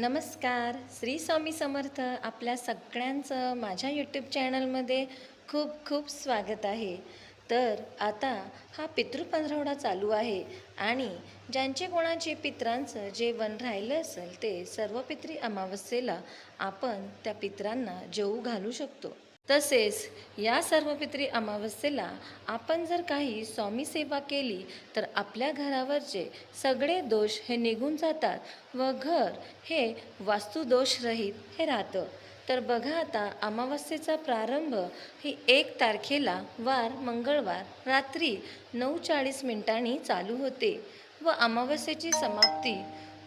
नमस्कार. श्री स्वामी समर्थ आपल्या सगळ्यांचं माझ्या यूट्यूब चॅनलमध्ये खूप खूप स्वागत आहे. तर आता हा पितृपंधरवडा चालू आहे आणि ज्यांचे कोणाचे पित्रांचं जेवण राहिलं असेल ते सर्व पित्री अमावस्येला आपण त्या पित्रांना जेवू घालू शकतो. तसेच या सर्वपित्री अमावस्येला आपण जर काही स्वामी सेवा केली तर आपल्या घरावरचे सगळे दोष हे निघून जातात व घर हे वास्तुदोषरहित हे राहतं. तर बघा आता अमावस्येचा प्रारंभ ही एक तारखेला वार मंगळवार रात्री नऊ चाळीस मिनिटांनी चालू होते व अमावस्येची समाप्ती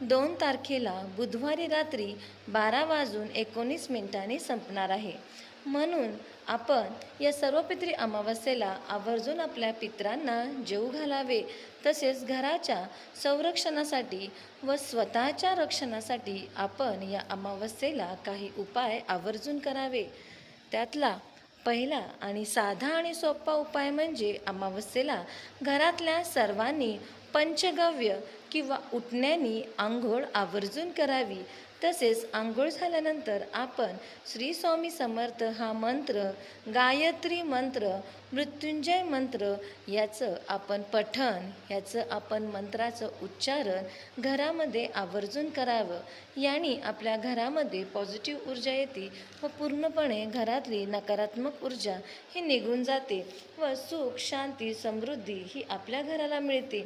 दोन तारखेला बुधवारी रात्री बारा वाजून एकोणीस मिनिटांनी संपणार आहे. म्हणून आपण या सर्व पित्री अमावस्येला आवर्जून आपल्या पित्रांना जेऊ घालावे तसेच घराच्या संरक्षणासाठी व स्वतःच्या रक्षणासाठी आपण या अमावस्येला काही उपाय आवर्जून करावे. त्यातला पहिला आणि साधा आणि सोपा उपाय म्हणजे अमावस्येला घरातल्या सर्वांनी पंचगव्य किंवा उठण्यानी आंघोळ आवर्जून करावी. तसेच आंघोळ झाल्यानंतर आपण श्री स्वामी समर्थ हा मंत्र गायत्री मंत्र मृत्युंजय मंत्र याचं आपण पठण याचं आपण मंत्राचं उच्चारण घरामध्ये आवर्जून करावं. याने आपल्या घरामध्ये पॉझिटिव्ह ऊर्जा येते व पूर्णपणे घरातली नकारात्मक ऊर्जा ही निघून जाते व सुख शांती समृद्धी ही आपल्या घराला मिळते.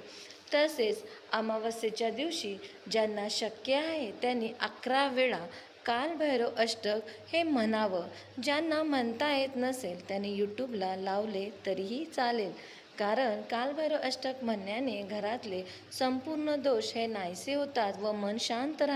तसेच अमावस्येच्या दिवशी ज्यांना शक्य आहे त्यांनी अकरा वेळा कालभैरव अष्टक हे म्हणावं. ज्यांना म्हणता येत नसेल त्यांनी यूट्यूबला लावले तरीही चालेल. कारण कालभैरव अष्टक म्हणण्याने घरातले संपूर्ण दोष हे नाहीसे होतात व मन शांत राहते